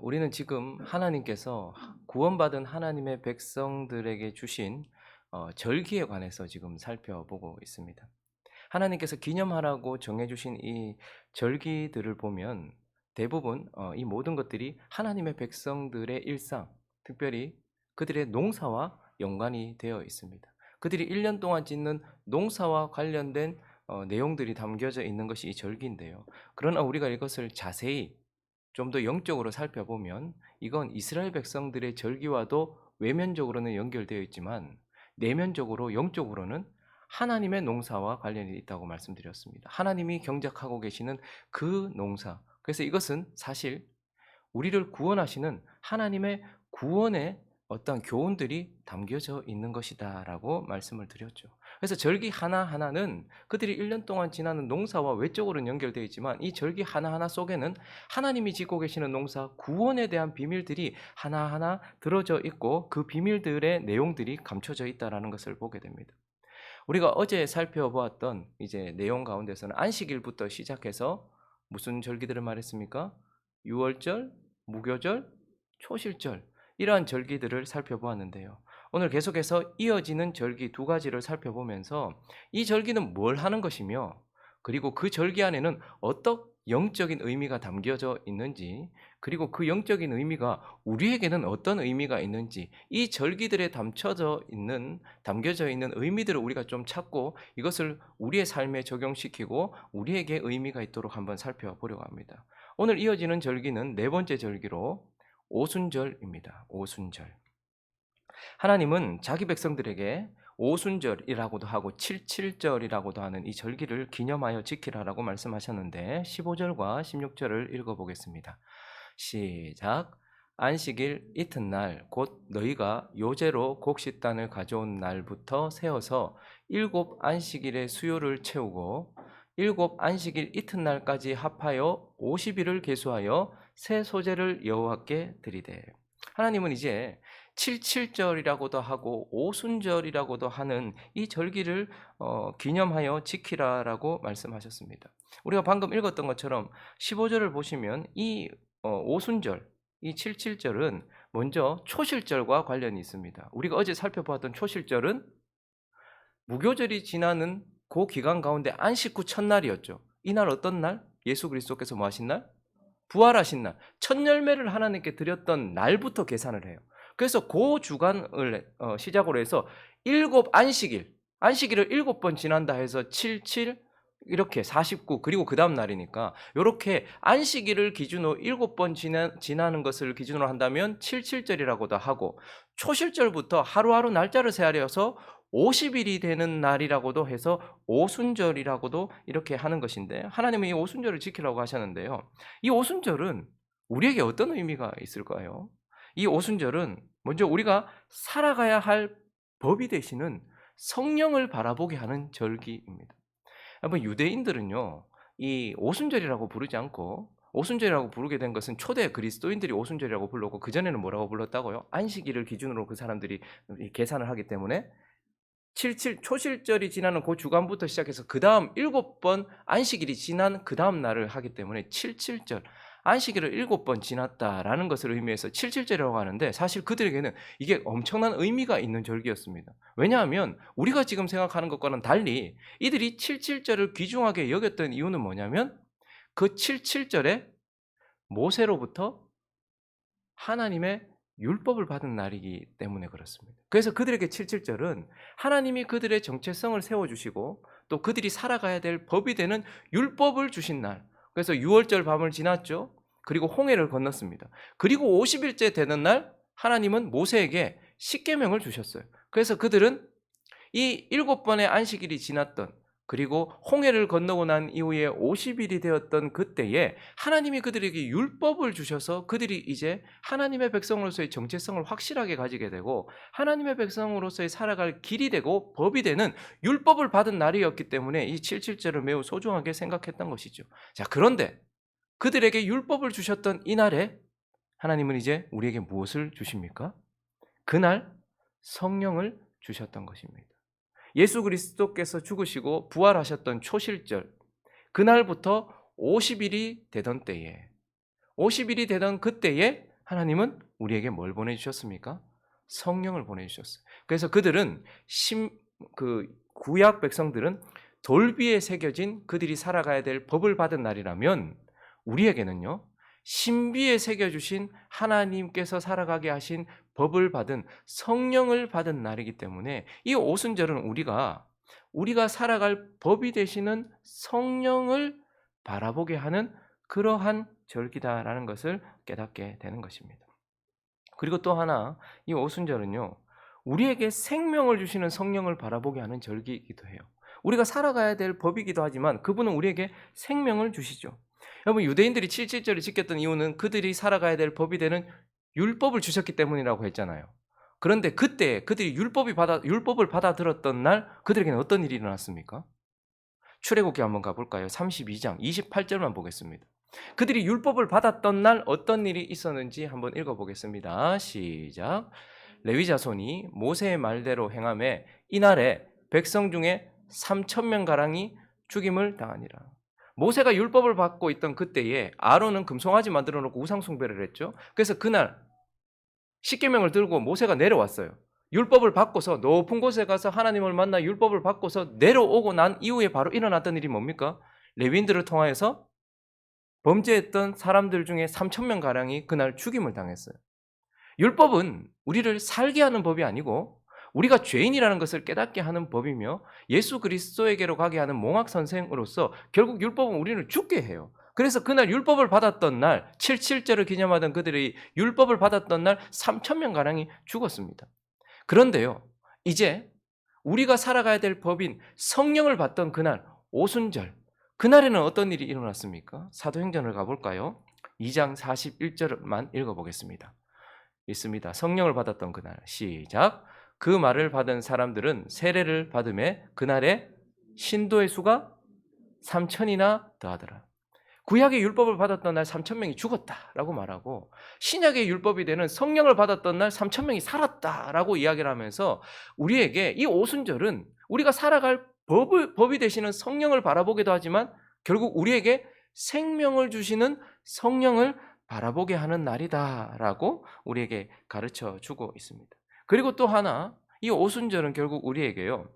우리는 지금 하나님께서 구원받은 하나님의 백성들에게 주신 어, 절기에 관해서 지금 살펴보고 있습니다. 하나님께서 기념하라고 정해주신 이 절기들을 보면 대부분 어, 이 모든 것들이 하나님의 백성들의 일상, 특별히 그들의 농사와 연관이 되어 있습니다. 그들이 1년 동안 짓는 농사와 관련된 어, 내용들이 담겨져 있는 것이 이 절기인데요. 그러나 우리가 이것을 자세히 좀 더 영적으로 살펴보면 이건 이스라엘 백성들의 절기와도 외면적으로는 연결되어 있지만 내면적으로 영적으로는 하나님의 농사와 관련이 있다고 말씀드렸습니다. 하나님이 경작하고 계시는 그 농사. 그래서 이것은 사실 우리를 구원하시는 하나님의 구원의 어떤 교훈들이 담겨져 있는 것이다 라고 말씀을 드렸죠. 그래서 절기 하나하나는 그들이 1년 동안 지나는 농사와 외적으로는 연결되어 있지만 이 절기 하나하나 속에는 하나님이 짓고 계시는 농사 구원에 대한 비밀들이 하나하나 들어져 있고 그 비밀들의 내용들이 감춰져 있다라는 것을 보게 됩니다. 우리가 어제 살펴보았던 이제 내용 가운데서는 안식일부터 시작해서 무슨 절기들을 말했습니까? 유월절, 무교절, 초실절 이러한 절기들을 살펴보았는데요. 오늘 계속해서 이어지는 절기 두 가지를 살펴보면서 이 절기는 뭘 하는 것이며 그리고 그 절기 안에는 어떤 영적인 의미가 담겨져 있는지 그리고 그 영적인 의미가 우리에게는 어떤 의미가 있는지 이 절기들에 담쳐져 있는 담겨져 있는 의미들을 우리가 좀 찾고 이것을 우리의 삶에 적용시키고 우리에게 의미가 있도록 한번 살펴보려고 합니다. 오늘 이어지는 절기는 네 번째 절기로 오순절입니다. 오순절. 하나님은 자기 백성들에게 오순절이라고도 하고 칠칠절이라고도 하는 이 절기를 기념하여 지키라라고 말씀하셨는데 15절과 16절을 읽어 보겠습니다. 시작. 안식일 이튿날 곧 너희가 요제로 곡식단을 가져온 날부터 세어서 일곱 안식일의 수요를 채우고 일곱 안식일 이튿날까지 합하여 50일을 계수하여 새 소재를 여호와께 드리되 하나님은 이제 77절이라고도 하고 오순절이라고도 하는 이 절기를 어, 기념하여 지키라라고 말씀하셨습니다. 우리가 방금 읽었던 것처럼 15절을 보시면 이 어, 오순절, 이 77절은 먼저 초실절과 관련이 있습니다. 우리가 어제 살펴보았던 초실절은 무교절이 지나는 그 기간 가운데 안식 후 첫날이었죠. 이날 어떤 날? 예수 그리스도께서 뭐 하신 날? 부활하신 날. 첫 열매를 하나님께 드렸던 날부터 계산을 해요. 그래서 그 주간을 어, 시작으로 해서 일곱 안식일, 안식일을 일곱 번 지난다 해서 77 이렇게 49 그리고 그 다음 날이니까 이렇게 안식일을 기준으로 일곱 번 지나, 지나는 것을 기준으로 한다면 77절이라고도 하고 초실절부터 하루하루 날짜를 세하려서 50일이 되는 날이라고도 해서 오순절이라고도 이렇게 하는 것인데 하나님은 이 오순절을 지키라고 하셨는데요. 이 오순절은 우리에게 어떤 의미가 있을까요? 이 오순절은 먼저 우리가 살아가야 할 법이 되시는 성령을 바라보게 하는 절기입니다. 여러분 유대인들은요. 이 오순절이라고 부르지 않고 오순절이라고 부르게 된 것은 초대 그리스도인들이 오순절이라고 불렀고 그 전에는 뭐라고 불렀다고요? 안식일을 기준으로 그 사람들이 계산을 하기 때문에 77 초실절이 지나는 그 주간부터 시작해서 그 다음 일곱 번 안식일이 지난 그 다음 날을 하기 때문에 77절 안식일을 일곱 번 지났다라는 것을 의미해서 77절이라고 하는데 사실 그들에게는 이게 엄청난 의미가 있는 절기였습니다. 왜냐하면 우리가 지금 생각하는 것과는 달리 이들이 77절을 귀중하게 여겼던 이유는 뭐냐면 그 77절에 모세로부터 하나님의 율법을 받은 날이기 때문에 그렇습니다. 그래서 그들에게 77절은 하나님이 그들의 정체성을 세워주시고 또 그들이 살아가야 될 법이 되는 율법을 주신 날. 그래서 6월절 밤을 지났죠. 그리고 홍해를 건넜습니다. 그리고 50일째 되는 날 하나님은 모세에게 십계명을 주셨어요. 그래서 그들은 이 일곱 번의 안식일이 지났던 그리고 홍해를 건너고 난 이후에 50일이 되었던 그때에 하나님이 그들에게 율법을 주셔서 그들이 이제 하나님의 백성으로서의 정체성을 확실하게 가지게 되고 하나님의 백성으로서의 살아갈 길이 되고 법이 되는 율법을 받은 날이었기 때문에 이 77절을 매우 소중하게 생각했던 것이죠. 자, 그런데 그들에게 율법을 주셨던 이날에 하나님은 이제 우리에게 무엇을 주십니까? 그날 성령을 주셨던 것입니다. 예수 그리스도께서 죽으시고 부활하셨던 초실절, 그날부터 50일이 되던 때에, 50일이 되던 그때에 하나님은 우리에게 뭘 보내주셨습니까? 성령을 보내주셨어요. 그래서 그들은 심, 그 구약 백성들은 돌비에 새겨진 그들이 살아가야 될 법을 받은 날이라면 우리에게는요, 신비에 새겨주신 하나님께서 살아가게 하신 법을 받은 성령을 받은 날이기 때문에 이 오순절은 우리가 우리가 살아갈 법이 되시는 성령을 바라보게 하는 그러한 절기다라는 것을 깨닫게 되는 것입니다. 그리고 또 하나 이 오순절은요. 우리에게 생명을 주시는 성령을 바라보게 하는 절기이기도 해요. 우리가 살아가야 될 법이기도 하지만 그분은 우리에게 생명을 주시죠. 여러분 유대인들이 77절을 지켰던 이유는 그들이 살아가야 될 법이 되는 율법을 주셨기 때문이라고 했잖아요. 그런데 그때 그들이 율법이 받아 율법을 받아들었던 날 그들에게는 어떤 일이 일어났습니까? 출애굽기 한번 가볼까요? 32장 28절만 보겠습니다. 그들이 율법을 받았던 날 어떤 일이 있었는지 한번 읽어보겠습니다. 시작. 레위 자손이 모세의 말대로 행함에 이날에 백성 중에 3천 명 가량이 죽임을 당하니라. 모세가 율법을 받고 있던 그때에 아론은 금송아지 만들어 놓고 우상 숭배를 했죠. 그래서 그날 십계명을 들고 모세가 내려왔어요. 율법을 받고서 높은 곳에 가서 하나님을 만나 율법을 받고서 내려오고 난 이후에 바로 일어났던 일이 뭡니까? 레위인들을 통하여서 범죄했던 사람들 중에 3천 명 가량이 그날 죽임을 당했어요. 율법은 우리를 살게 하는 법이 아니고 우리가 죄인이라는 것을 깨닫게 하는 법이며 예수 그리스도에게로 가게 하는 몽학 선생으로서 결국 율법은 우리를 죽게 해요. 그래서 그날 율법을 받았던 날 77절을 기념하던 그들이 율법을 받았던 날 3천 명 가량이 죽었습니다. 그런데요. 이제 우리가 살아가야 될 법인 성령을 받던 그날 오순절 그날에는 어떤 일이 일어났습니까? 사도행전을 가볼까요? 2장 41절만 읽어보겠습니다. 있습니다. 성령을 받았던 그날 시작. 그 말을 받은 사람들은 세례를 받음에 그날에 신도의 수가 3천이나 더하더라. 구약의 율법을 받았던 날 3천 명이 죽었다라고 말하고 신약의 율법이 되는 성령을 받았던 날 3천 명이 살았다라고 이야기를 하면서 우리에게 이 오순절은 우리가 살아갈 법을, 법이 되시는 성령을 바라보기도 하지만 결국 우리에게 생명을 주시는 성령을 바라보게 하는 날이다라고 우리에게 가르쳐 주고 있습니다. 그리고 또 하나 이 오순절은 결국 우리에게요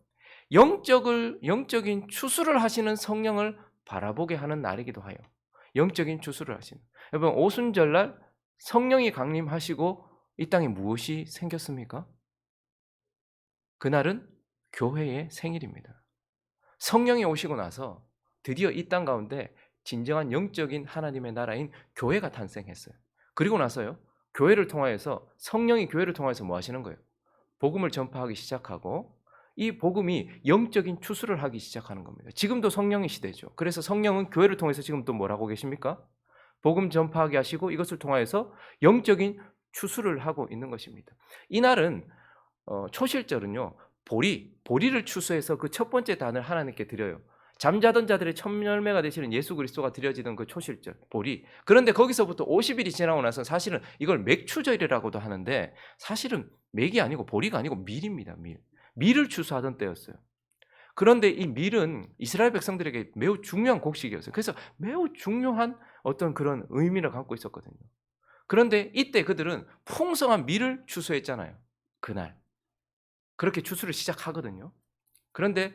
영적을 영적인 추수를 하시는 성령을 바라보게 하는 날이기도 하여 영적인 추수를 하시는 여러분 오순절날 성령이 강림하시고 이 땅에 무엇이 생겼습니까? 그날은 교회의 생일입니다. 성령이 오시고 나서 드디어 이 땅 가운데 진정한 영적인 하나님의 나라인 교회가 탄생했어요. 그리고 나서요. 교회를 통하여서 성령이 교회를 통해서 뭐 하시는 거예요? 복음을 전파하기 시작하고 이 복음이 영적인 추수를 하기 시작하는 겁니다. 지금도 성령의 시대죠. 그래서 성령은 교회를 통해서 지금 또 뭐라고 계십니까? 복음 전파하게 하시고 이것을 통하여서 영적인 추수를 하고 있는 것입니다. 이날은 어, 초실절은요 보리 보리를 추수해서 그 첫 번째 단을 하나님께 드려요. 잠자던 자들의 첫 열매가 되시는 예수 그리스도가 드려지던 그 초실절 보리. 그런데 거기서부터 50일이 지나고 나서 사실은 이걸 맥추절이라고도 하는데 사실은 맥이 아니고 보리가 아니고 밀입니다. 밀. 밀을 추수하던 때였어요. 그런데 이 밀은 이스라엘 백성들에게 매우 중요한 곡식이었어요. 그래서 매우 중요한 어떤 그런 의미를 갖고 있었거든요. 그런데 이때 그들은 풍성한 밀을 추수했잖아요. 그날. 그렇게 추수를 시작하거든요. 그런데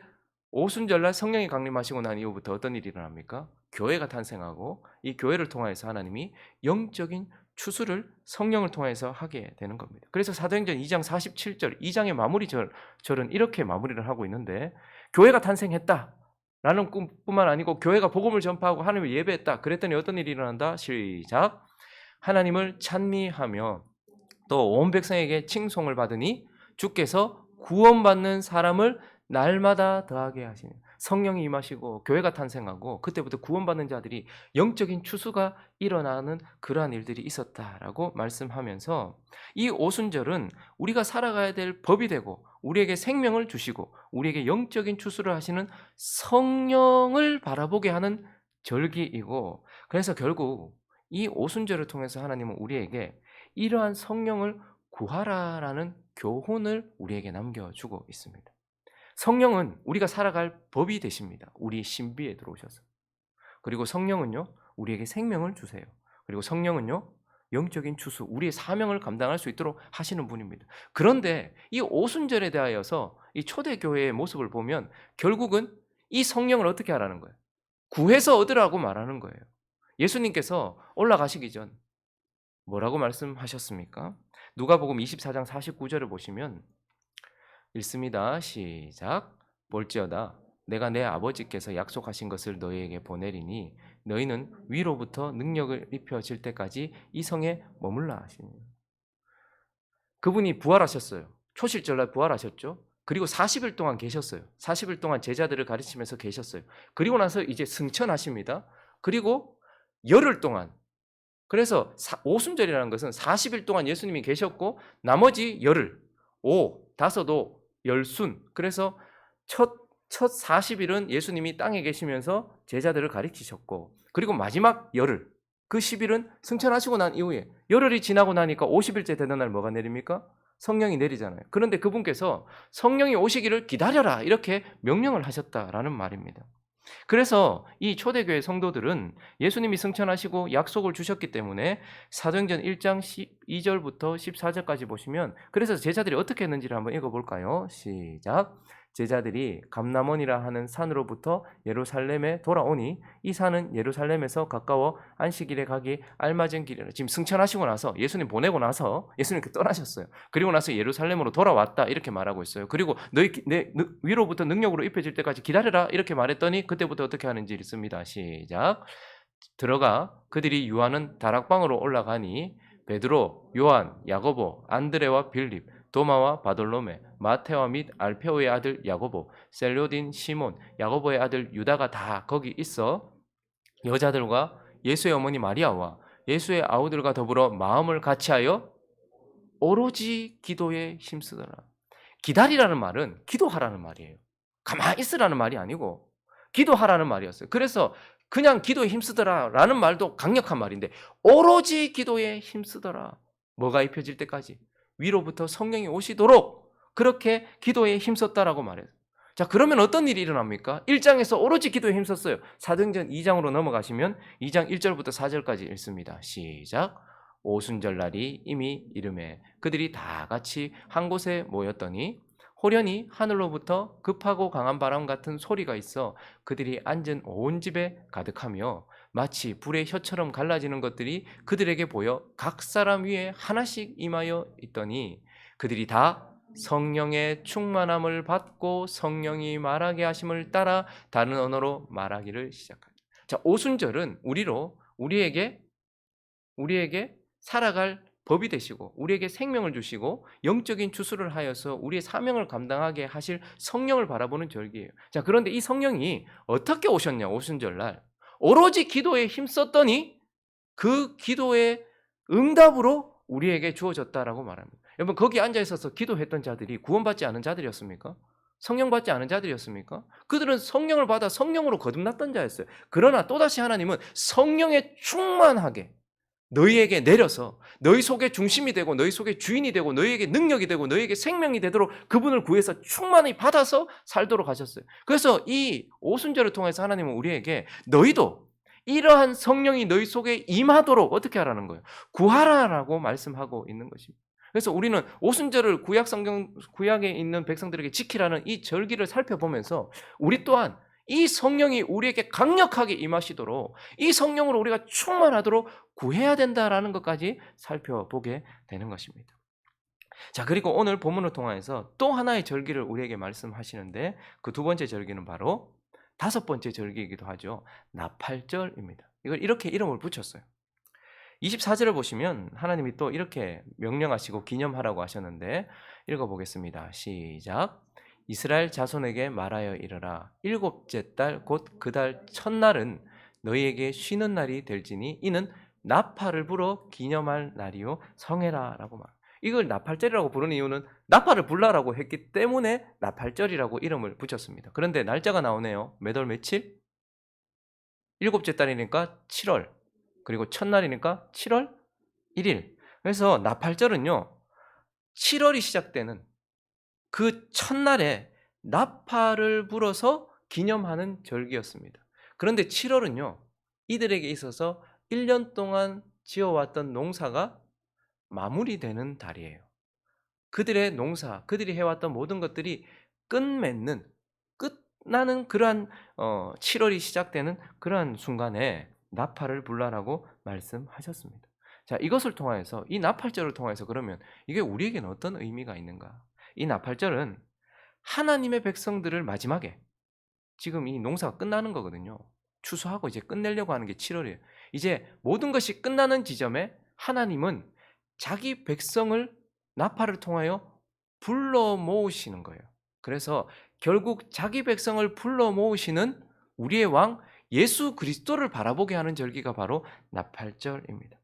오순절날 성령이 강림하시고 난 이후부터 어떤 일이 일어납니까? 교회가 탄생하고 이 교회를 통하여서 하나님이 영적인 추수를 성령을 통해서 하게 되는 겁니다. 그래서 사도행전 2장 47절, 2장의 마무리 절, 절은 이렇게 마무리를 하고 있는데 교회가 탄생했다. 라는 꿈뿐만 아니고 교회가 복음을 전파하고 하나님을 예배했다. 그랬더니 어떤 일이 일어난다? 시작. 하나님을 찬미하며 또 온 백성에게 칭송을 받으니 주께서 구원받는 사람을 날마다 더하게 하시는 성령이 임하시고 교회가 탄생하고 그때부터 구원받는 자들이 영적인 추수가 일어나는 그러한 일들이 있었다라고 말씀하면서 이 오순절은 우리가 살아가야 될 법이 되고 우리에게 생명을 주시고 우리에게 영적인 추수를 하시는 성령을 바라보게 하는 절기이고 그래서 결국 이 오순절을 통해서 하나님은 우리에게 이러한 성령을 구하라라는 교훈을 우리에게 남겨주고 있습니다. 성령은 우리가 살아갈 법이 되십니다. 우리 신비에 들어오셔서. 그리고 성령은요, 우리에게 생명을 주세요. 그리고 성령은요, 영적인 추수, 우리의 사명을 감당할 수 있도록 하시는 분입니다. 그런데 이 오순절에 대하여서 이 초대교회의 모습을 보면 결국은 이 성령을 어떻게 하라는 거예요? 구해서 얻으라고 말하는 거예요. 예수님께서 올라가시기 전 뭐라고 말씀하셨습니까? 누가복음 24장 49절을 보시면 읽습니다. 시작. 볼지어다 내가 내 아버지께서 약속하신 것을 너희에게 보내리니 너희는 위로부터 능력을 입혀질 때까지 이 성에 머물라 하시니. 그분이 부활하셨어요. 초실절날 부활하셨죠. 그리고 40일 동안 계셨어요. 40일 동안 제자들을 가르치면서 계셨어요. 그리고 나서 이제 승천하십니다. 그리고 열흘 동안 그래서 사- 오순절이라는 것은 40일 동안 예수님이 계셨고 나머지 열흘, 오, 다섯오, 열순. 그래서 첫, 첫 40일은 예수님이 땅에 계시면서 제자들을 가르치셨고 그리고 마지막 열흘, 그 10일은 승천하시고 난 이후에 열흘이 지나고 나니까 50일째 되는 날 뭐가 내립니까? 성령이 내리잖아요. 그런데 그분께서 성령이 오시기를 기다려라 이렇게 명령을 하셨다라는 말입니다. 그래서 이 초대교회 성도들은 예수님이 승천하시고 약속을 주셨기 때문에 사도행전 1장 12절부터 14절까지 보시면 그래서 제자들이 어떻게 했는지를 한번 읽어볼까요? 시작. 제자들이 감남원이라 하는 산으로부터 예루살렘에 돌아오니 이 산은 예루살렘에서 가까워 안식일에 가기 알맞은 길이라. 지금 승천하시고 나서 예수님 보내고 나서 예수님께 떠나셨어요. 그리고 나서 예루살렘으로 돌아왔다 이렇게 말하고 있어요. 그리고 너희 기- 내 느- 위로부터 능력으로 입혀질 때까지 기다려라 이렇게 말했더니 그때부터 어떻게 하는지 읽습니다. 시작. 들어가 그들이 유하는 다락방으로 올라가니 베드로, 요한, 야고보, 안드레와 빌립, 도마와 바돌로메, 마테와 및 알페오의 아들 야고보, 셀료딘, 시몬, 야고보의 아들 유다가 다 거기 있어 여자들과 예수의 어머니 마리아와 예수의 아우들과 더불어 마음을 같이하여 오로지 기도에 힘쓰더라. 기다리라는 말은 기도하라는 말이에요. 가만히 있으라는 말이 아니고 기도하라는 말이었어요. 그래서 그냥 기도에 힘쓰더라 라는 말도 강력한 말인데 오로지 기도에 힘쓰더라. 뭐가 입혀질 때까지 위로부터 성령이 오시도록 그렇게 기도에 힘썼다라고 말해요. 자, 그러면 어떤 일이 일어납니까? 1장에서 오로지 기도에 힘썼어요. 사도행전 2장으로 넘어가시면 2장 1절부터 4절까지 읽습니다. 시작. 오순절 날이 이미 이름에 그들이 다 같이 한 곳에 모였더니 호련히 하늘로부터 급하고 강한 바람 같은 소리가 있어 그들이 앉은 온 집에 가득하며 마치 불의 혀처럼 갈라지는 것들이 그들에게 보여 각 사람 위에 하나씩 임하여 있더니 그들이 다 성령의 충만함을 받고 성령이 말하게 하심을 따라 다른 언어로 말하기를 시작하죠. 자, 오순절은 우리로 우리에게 우리에게 살아갈 법이 되시고 우리에게 생명을 주시고 영적인 주수를 하여서 우리의 사명을 감당하게 하실 성령을 바라보는 절기예요. 자, 그런데 이 성령이 어떻게 오셨냐? 오순절날 오로지 기도에 힘썼더니 그 기도의 응답으로 우리에게 주어졌다라고 말합니다. 여러분 거기 앉아 있어서 기도했던 자들이 구원받지 않은 자들이었습니까? 성령 받지 않은 자들이었습니까? 그들은 성령을 받아 성령으로 거듭났던 자였어요. 그러나 또다시 하나님은 성령에 충만하게 너희에게 내려서 너희 속에 중심이 되고 너희 속에 주인이 되고 너희에게 능력이 되고 너희에게 생명이 되도록 그분을 구해서 충만히 받아서 살도록 하셨어요. 그래서 이 오순절을 통해서 하나님은 우리에게 너희도 이러한 성령이 너희 속에 임하도록 어떻게 하라는 거예요? 구하라라고 말씀하고 있는 것입니다. 그래서 우리는 오순절을 구약 성경 구약에 있는 백성들에게 지키라는 이 절기를 살펴보면서 우리 또한 이 성령이 우리에게 강력하게 임하시도록 이 성령으로 우리가 충만하도록 구해야 된다라는 것까지 살펴보게 되는 것입니다. 자, 그리고 오늘 본문을 통해서 또 하나의 절기를 우리에게 말씀하시는데 그 두 번째 절기는 바로 다섯 번째 절기이기도 하죠. 나팔절입니다. 이걸 이렇게 이름을 붙였어요. 24절을 보시면 하나님이 또 이렇게 명령하시고 기념하라고 하셨는데 읽어보겠습니다. 시작. 이스라엘 자손에게 말하여 이르라. 일곱째 달 곧 그 달 첫날은 너희에게 쉬는 날이 될지니 이는 나팔을 불어 기념할 날이요 성해라라고 말. 이걸 나팔절이라고 부르는 이유는 나팔을 불라라고 했기 때문에 나팔절이라고 이름을 붙였습니다. 그런데 날짜가 나오네요. 몇월 며칠? 일곱째 달이니까 7월. 그리고 첫날이니까 7월 1일. 그래서 나팔절은요. 7월이 시작되는 그 첫날에 나팔을 불어서 기념하는 절기였습니다. 그런데 7월은요. 이들에게 있어서 1년 동안 지어왔던 농사가 마무리되는 달이에요. 그들의 농사, 그들이 해왔던 모든 것들이 끝맺는, 끝나는 그러한 어, 7월이 시작되는 그러한 순간에 나팔을 불라라고 말씀하셨습니다. 자, 이것을 통하여서 이 나팔절을 통해서 그러면 이게 우리에게는 어떤 의미가 있는가? 이 나팔절은 하나님의 백성들을 마지막에 지금 이 농사가 끝나는 거거든요. 추수하고 이제 끝내려고 하는 게 7월이에요. 이제 모든 것이 끝나는 지점에 하나님은 자기 백성을 나팔을 통하여 불러 모으시는 거예요. 그래서 결국 자기 백성을 불러 모으시는 우리의 왕 예수 그리스도를 바라보게 하는 절기가 바로 나팔절입니다.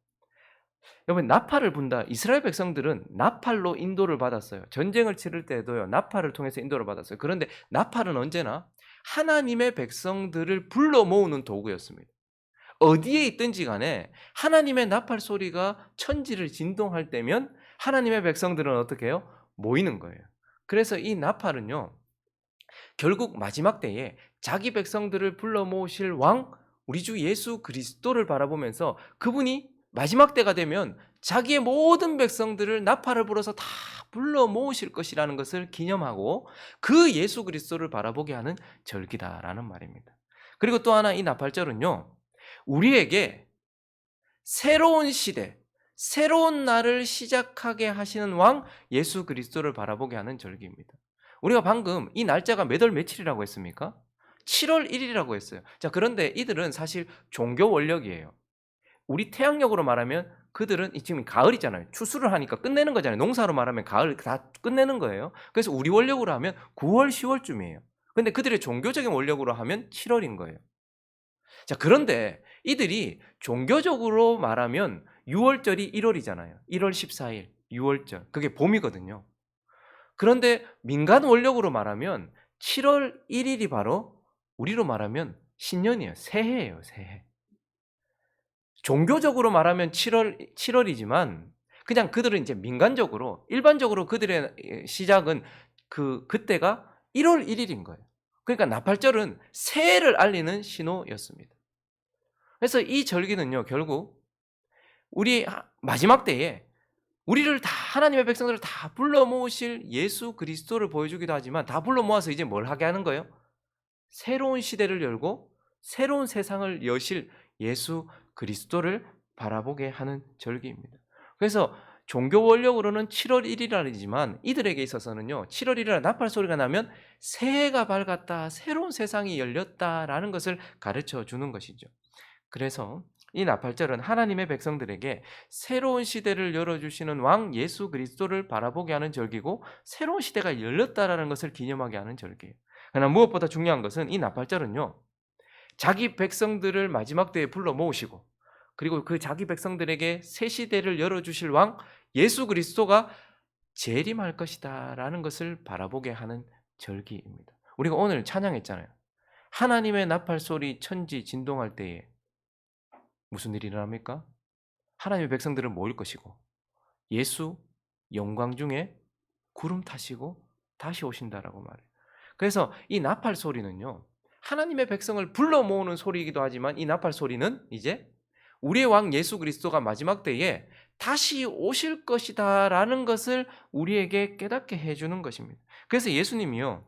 여러분 나팔을 분다. 이스라엘 백성들은 나팔로 인도를 받았어요. 전쟁을 치를 때도요. 나팔을 통해서 인도를 받았어요. 그런데 나팔은 언제나 하나님의 백성들을 불러 모으는 도구였습니다. 어디에 있든지 간에 하나님의 나팔 소리가 천지를 진동할 때면 하나님의 백성들은 어떻게 해요? 모이는 거예요. 그래서 이 나팔은요. 결국 마지막 때에 자기 백성들을 불러 모으실 왕 우리 주 예수 그리스도를 바라보면서 그분이 마지막 때가 되면 자기의 모든 백성들을 나팔을 불어서 다 불러 모으실 것이라는 것을 기념하고 그 예수 그리스도를 바라보게 하는 절기다라는 말입니다. 그리고 또 하나 이 나팔절은요. 우리에게 새로운 시대, 새로운 날을 시작하게 하시는 왕 예수 그리스도를 바라보게 하는 절기입니다. 우리가 방금 이 날짜가 몇 월 며칠이라고 했습니까? 7월 1일이라고 했어요. 자, 그런데 이들은 사실 종교 원력이에요. 우리 태양력으로 말하면 그들은 지금 가을이잖아요. 추수를 하니까 끝내는 거잖아요. 농사로 말하면 가을 다 끝내는 거예요. 그래서 우리 원력으로 하면 9월, 10월쯤이에요. 근데 그들의 종교적인 원력으로 하면 7월인 거예요. 자, 그런데 이들이 종교적으로 말하면 6월절이 1월이잖아요. 1월 14일, 6월절. 그게 봄이거든요. 그런데 민간 원력으로 말하면 7월 1일이 바로 우리로 말하면 신년이에요. 새해예요, 새해. 종교적으로 말하면 7월 7월이지만 그냥 그들은 이제 민간적으로 일반적으로 그들의 시작은 그 그때가 1월 1일인 거예요. 그러니까 나팔절은 새해를 알리는 신호였습니다. 그래서 이 절기는요, 결국 우리 마지막 때에 우리를 다 하나님의 백성들을 다 불러 모으실 예수 그리스도를 보여주기도 하지만 다 불러 모아서 이제 뭘 하게 하는 거예요? 새로운 시대를 열고 새로운 세상을 여실 예수 그리스도를 바라보게 하는 절기입니다. 그래서 종교 원력으로는 7월 1일이지만 이들에게 있어서는요. 7월 1일 나팔 소리가 나면 새해가 밝았다. 새로운 세상이 열렸다라는 것을 가르쳐 주는 것이죠. 그래서 이 나팔절은 하나님의 백성들에게 새로운 시대를 열어주시는 왕 예수 그리스도를 바라보게 하는 절기고 새로운 시대가 열렸다라는 것을 기념하게 하는 절기예요. 그러나 무엇보다 중요한 것은 이 나팔절은요. 자기 백성들을 마지막 때에 불러 모으시고 그리고 그 자기 백성들에게 새 시대를 열어 주실 왕 예수 그리스도가 재림할 것이다라는 것을 바라보게 하는 절기입니다. 우리가 오늘 찬양했잖아요. 하나님의 나팔 소리 천지 진동할 때에 무슨 일이 일어납니까? 하나님의 백성들은 모일 것이고 예수 영광 중에 구름 타시고 다시 오신다라고 말해요. 그래서 이 나팔 소리는요. 하나님의 백성을 불러 모으는 소리이기도 하지만 이 나팔 소리는 이제 우리의 왕 예수 그리스도가 마지막 때에 다시 오실 것이다라는 것을 우리에게 깨닫게 해주는 것입니다. 그래서 예수님이요.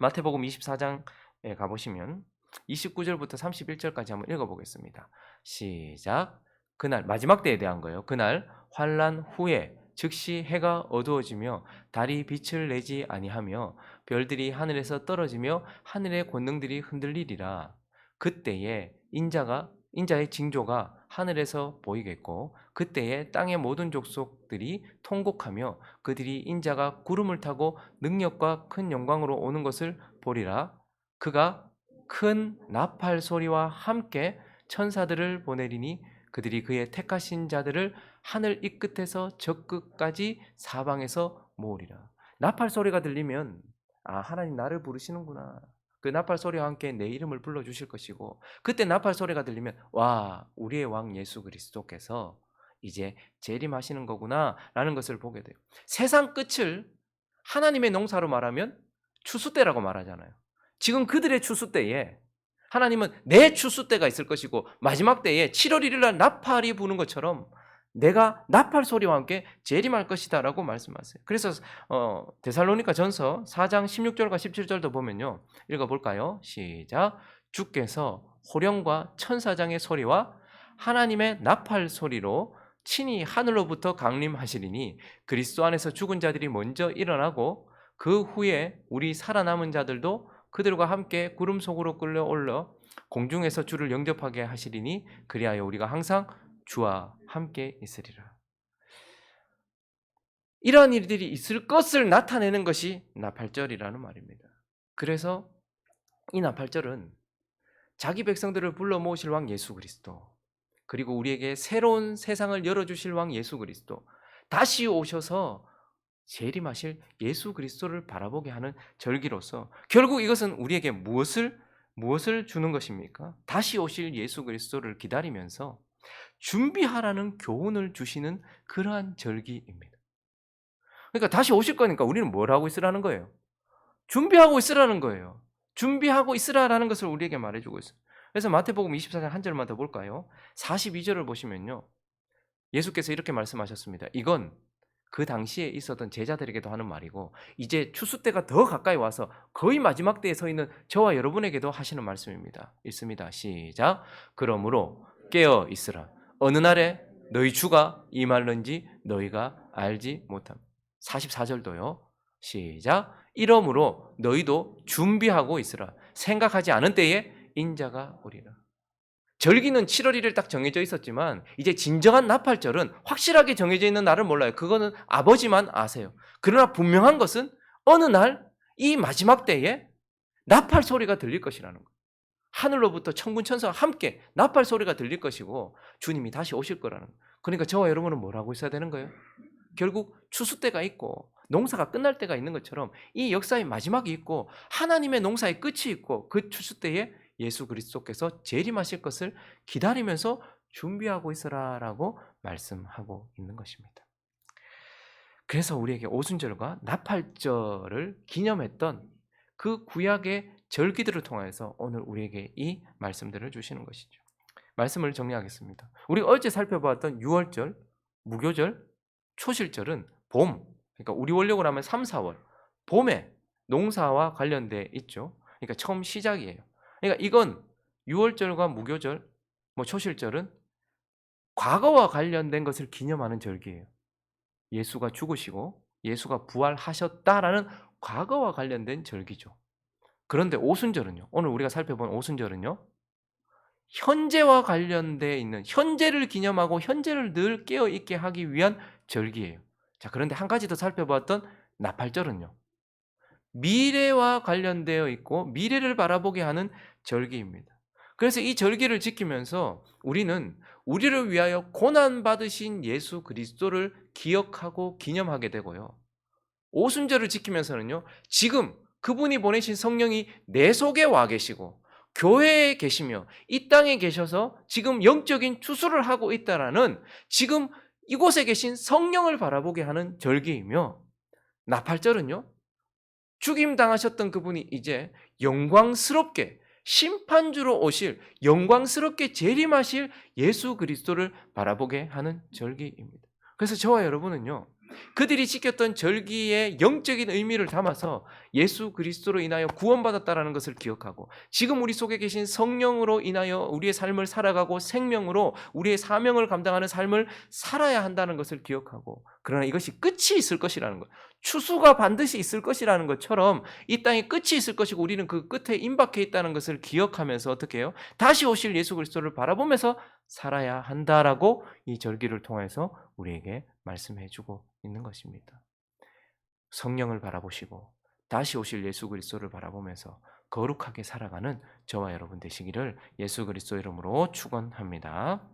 마태복음 24장에 가보시면 29절부터 31절까지 한번 읽어보겠습니다. 시작. 그날 마지막 때에 대한 거예요. 그날 환란 후에 즉시 해가 어두워지며 달이 빛을 내지 아니하며 별들이 하늘에서 떨어지며 하늘의 권능들이 흔들리리라. 그때에 인자가 인자의 징조가 하늘에서 보이겠고 그때에 땅의 모든 족속들이 통곡하며 그들이 인자가 구름을 타고 능력과 큰 영광으로 오는 것을 보리라. 그가 큰 나팔 소리와 함께 천사들을 보내리니 그들이 그의 택하신 자들을 하늘 이 끝에서 저 끝까지 사방에서 모으리라. 나팔 소리가 들리면 아 하나님 나를 부르시는구나. 그 나팔 소리와 함께 내 이름을 불러 주실 것이고 그때 나팔 소리가 들리면 와 우리의 왕 예수 그리스도께서 이제 재림하시는 거구나라는 것을 보게 돼요. 세상 끝을 하나님의 농사로 말하면 추수 때라고 말하잖아요. 지금 그들의 추수 때에 하나님은 내 추수 때가 있을 것이고 마지막 때에 7월 1일 날 나팔이 부는 것처럼 내가 나팔 소리와 함께 재림할 것이다라고 말씀하세요. 그래서 어, 데살로니가 전서 4장 16절과 17절도 보면요. 읽어 볼까요? 시작. 주께서 호령과 천사장의 소리와 하나님의 나팔 소리로 친히 하늘로부터 강림하시리니 그리스도 안에서 죽은 자들이 먼저 일어나고 그 후에 우리 살아남은 자들도 그들과 함께 구름 속으로 끌려 올라 공중에서 주를 영접하게 하시리니 그리하여 우리가 항상 주와 함께 있으리라. 이러한 일들이 있을 것을 나타내는 것이 나팔절이라는 말입니다. 그래서 이 나팔절은 자기 백성들을 불러 모으실 왕 예수 그리스도 그리고 우리에게 새로운 세상을 열어 주실 왕 예수 그리스도 다시 오셔서 재림하실 예수 그리스도를 바라보게 하는 절기로서 결국 이것은 우리에게 무엇을 무엇을 주는 것입니까? 다시 오실 예수 그리스도를 기다리면서 준비하라는 교훈을 주시는 그러한 절기입니다. 그러니까 다시 오실 거니까 우리는 뭘 하고 있으라는 거예요? 준비하고 있으라는 거예요. 준비하고 있으라라는 것을 우리에게 말해주고 있어요. 그래서 마태복음 24장 한 절만 더 볼까요? 42절을 보시면요. 예수께서 이렇게 말씀하셨습니다. 이건 그 당시에 있었던 제자들에게도 하는 말이고 이제 추수 때가 더 가까이 와서 거의 마지막 때에 서 있는 저와 여러분에게도 하시는 말씀입니다. 읽습니다. 시작. 그러므로 깨어 있으라. 어느 날에 너희 주가 임할는지 너희가 알지 못함. 44절도요. 시작. 이러므로 너희도 준비하고 있으라. 생각하지 않은 때에 인자가 오리라. 절기는 7월 1일 딱 정해져 있었지만 이제 진정한 나팔절은 확실하게 정해져 있는 날을 몰라요. 그거는 아버지만 아세요. 그러나 분명한 것은 어느 날 이 마지막 때에 나팔 소리가 들릴 것이라는 거예요. 하늘로부터 천군 천사와 함께 나팔 소리가 들릴 것이고 주님이 다시 오실 거라는 거예요. 그러니까 저와 여러분은 뭘 하고 있어야 되는 거예요? 결국 추수 때가 있고 농사가 끝날 때가 있는 것처럼 이 역사의 마지막이 있고 하나님의 농사의 끝이 있고 그 추수 때에 예수 그리스도께서 재림하실 것을 기다리면서 준비하고 있으라라고 말씀하고 있는 것입니다. 그래서 우리에게 오순절과 나팔절을 기념했던 그 구약의 절기들을 통해서 오늘 우리에게 이 말씀들을 주시는 것이죠. 말씀을 정리하겠습니다. 우리 어제 살펴봤던 6월절, 무교절, 초실절은 봄, 그러니까 우리 원력으로 하면 3, 4월, 봄에 농사와 관련돼 있죠. 그러니까 처음 시작이에요. 그러니까 이건 6월절과 무교절, 뭐 초실절은 과거와 관련된 것을 기념하는 절기예요. 예수가 죽으시고 예수가 부활하셨다라는 과거와 관련된 절기죠. 그런데 오순절은요. 오늘 우리가 살펴본 오순절은요. 현재와 관련돼 있는 현재를 기념하고 현재를 늘 깨어 있게 하기 위한 절기예요. 자, 그런데 한 가지 더 살펴봤던 나팔절은요. 미래와 관련되어 있고 미래를 바라보게 하는 절기입니다. 그래서 이 절기를 지키면서 우리는 우리를 위하여 고난 받으신 예수 그리스도를 기억하고 기념하게 되고요. 오순절을 지키면서는요. 지금 그분이 보내신 성령이 내 속에 와 계시고 교회에 계시며 이 땅에 계셔서 지금 영적인 추수를 하고 있다라는 지금 이곳에 계신 성령을 바라보게 하는 절기이며 나팔절은요. 죽임 당하셨던 그분이 이제 영광스럽게 심판주로 오실 영광스럽게 재림하실 예수 그리스도를 바라보게 하는 절기입니다. 그래서 저와 여러분은요. 그들이 지켰던 절기의 영적인 의미를 담아서 예수 그리스도로 인하여 구원받았다라는 것을 기억하고 지금 우리 속에 계신 성령으로 인하여 우리의 삶을 살아가고 생명으로 우리의 사명을 감당하는 삶을 살아야 한다는 것을 기억하고 그러나 이것이 끝이 있을 것이라는 것. 추수가 반드시 있을 것이라는 것처럼 이 땅에 끝이 있을 것이고 우리는 그 끝에 임박해 있다는 것을 기억하면서 어떻게 해요? 다시 오실 예수 그리스도를 바라보면서 살아야 한다라고 이 절기를 통해서 우리에게 말씀해 주고 있는 것입니다. 성령을 바라보시고 다시 오실 예수 그리스도를 바라보면서 거룩하게 살아가는 저와 여러분 되시기를 예수 그리스도 이름으로 축원합니다.